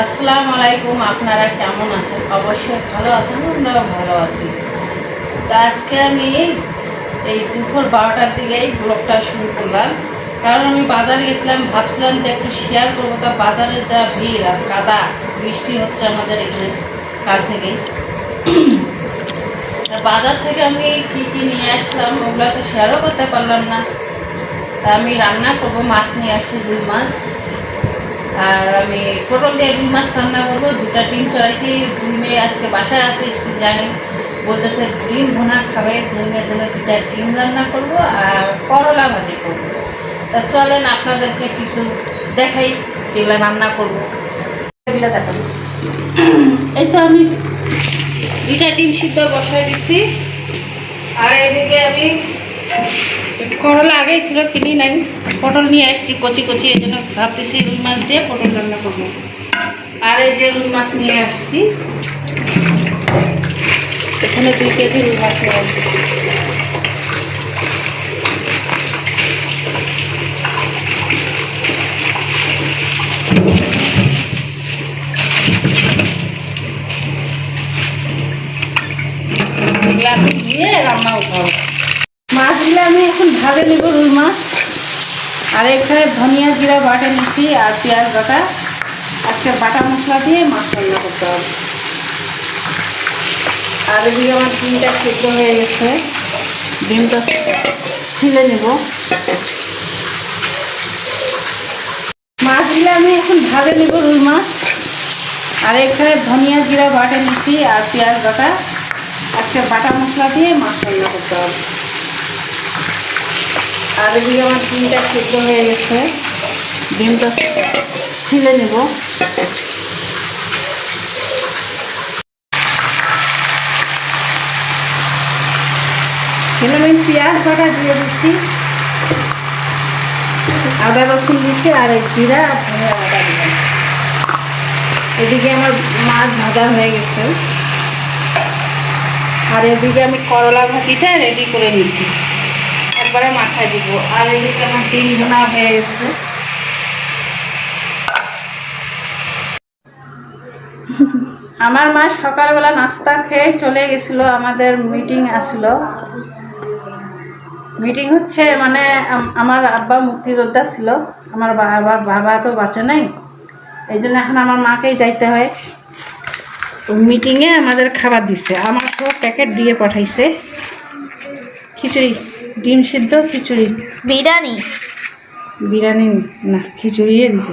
আসসালামু আলাইকুম আপনারা কেমন আছেন? অবশ্যই ভালো আছেন, আমরাও ভালো আছি। তো আজকে আমি এই দুপুর বারোটার দিকেই ব্লগটা শুরু করলাম। কারণ আমি বাজারে গেছিলাম, ভাবছিলাম যে একটু শেয়ার করব। তা বাজারে যা ভিড় আর কাদা, বৃষ্টি হচ্ছে আমাদের এখানে, কাল থেকেই। বাজার থেকে আমি কী কী নিয়ে আসলাম, ওগুলো তো শেয়ারও করতে পারলাম না। তা আমি রান্না করব, মাছ নিয়ে আসছি দুই মাছ। আর আমি পটল দিয়ে রুই মাছ রান্না করব দুটা ডিম চড়াইছি দুই মেয়ে আজকে বাসায় আসে স্কুল জানি বলতেছে ডিম ভুনা খাবে দুই মেয়ের জন্য দুটা ডিম রান্না করব আর করলা ভাজি করব। তা চলেন আপনাদেরকে কিছু দেখাই যেগুলো রান্না করব। এগুলো দেখাবো এই তো আমি দুইটা ডিম সিদ্ধ বসাই দিছি। আর এদিকে আমি করলা আগেই ছিল, কিনি নাই। পটল নিয়ে আসছি, কচি কচি, এই জন্য ভাবতেছি রুই মাছ দিয়ে পটল রান্না করব। আর এই যে রুই মাছ নিয়ে আসছি। এখানে দুই কেজি রুই মাছ নিয়ে আসছি। দিয়ে রান্না উঠাবো মাছগুলো আমি এখন ভাজে নেব রুই মাছ। আর এখানে ধনিয়া জিরা বাটা নিচ্ছি আর পেঁয়াজ বাটা। আজকে বাটা মশলা দিয়ে মাছ রান্না করতে হবে। আর এদিকে আমার ডিমটা সিদ্ধ হয়ে গেছে। ডিমটা ছিলে নেব। মাছগুলো আমি এখন ভাজে নেব রুই মাছ। আর এখানে ধনিয়া জিরা বাটা নিচ্ছি আর পেঁয়াজ বাটা। আজকে বাটা মশলা দিয়ে মাছ রান্না করতে হবে। আর এদিকে আমার ডিমটা সিদ্ধ হয়ে গেছে। ডিমটা ছিলে নেব। আমি পেঁয়াজ বাটা দিয়ে দিচ্ছি আদা, রসুন দিচ্ছি আর জিরা আর ধনিয়া বাটা দিলাম। এদিকে আমার মাছ ভাজা হয়ে গেছে। আর এদিকে আমি করলা ভাজিটা রেডি করে নিছি। একবারে মাথায় দিব। আর এদিকে আমার ডিম ভুনা হয়ে গেছে। আমার মা সকালবেলা নাস্তা খেয়ে চলে গেছিল, আমাদের মিটিং আসলো। মিটিং হচ্ছে মানে আমার আব্বা মুক্তিযোদ্ধা ছিল। আমার বাবা বাবা তো বাঁচে নাই। এই জন্য এখন আমার মাকেই যাইতে হয়। তো মিটিংয়ে আমাদের খাবার দিছে। আমার সব প্যাকেট দিয়ে পাঠাইছে। খিচুড়ি। ডিম সিদ্ধ খিচুড়ি? বিরিয়ানি। বিরিয়ানি না। খিচুড়িয়ে দিছে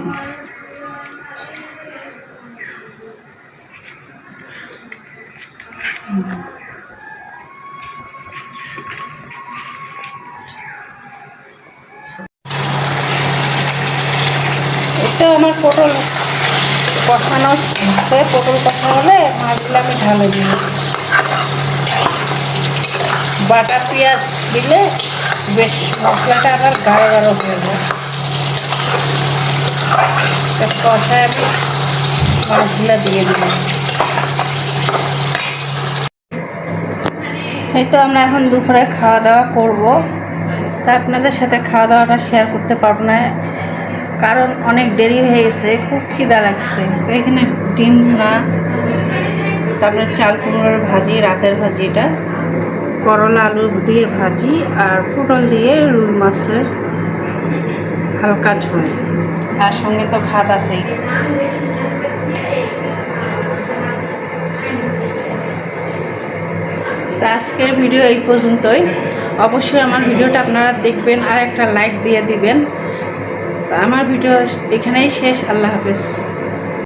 এটা আমার পটল। কষানো হয়ে পটল কষা হলে মাছগুলো আমি ঢালে দিব। বাটা পেঁয়াজ দিলে বেশ মশলাটা আবার গাঢ় গাঢ় হয়ে যায়। কষায় আমি মাছগুলো দিয়ে দিলাম। এই তো আমরা এখন দুপুরে খাওয়া দাওয়া করব। তা আপনাদের সাথে খাওয়া দাওয়াটা শেয়ার করতে পারব না, কারণ অনেক দেরি হয়ে গেছে, খুব খিদা লাগছে। তো এখানে ডিম, না, তারপরে চাল কুমড়োর ভাজি, রাতের ভাজি, এটা করলা আলু দিয়ে ভাজি আর পটল দিয়ে রুই মাছের হালকা ঝোল। আর সঙ্গে তো ভাত আছেই। তো আজকের ভিডিও এই পর্যন্তই। অবশ্যই আমার ভিডিওটা আপনারা দেখবেন আর একটা লাইক দিয়ে দিবেন। আমার ভিডিও এখানেই শেষ। আল্লাহ হাফেজ।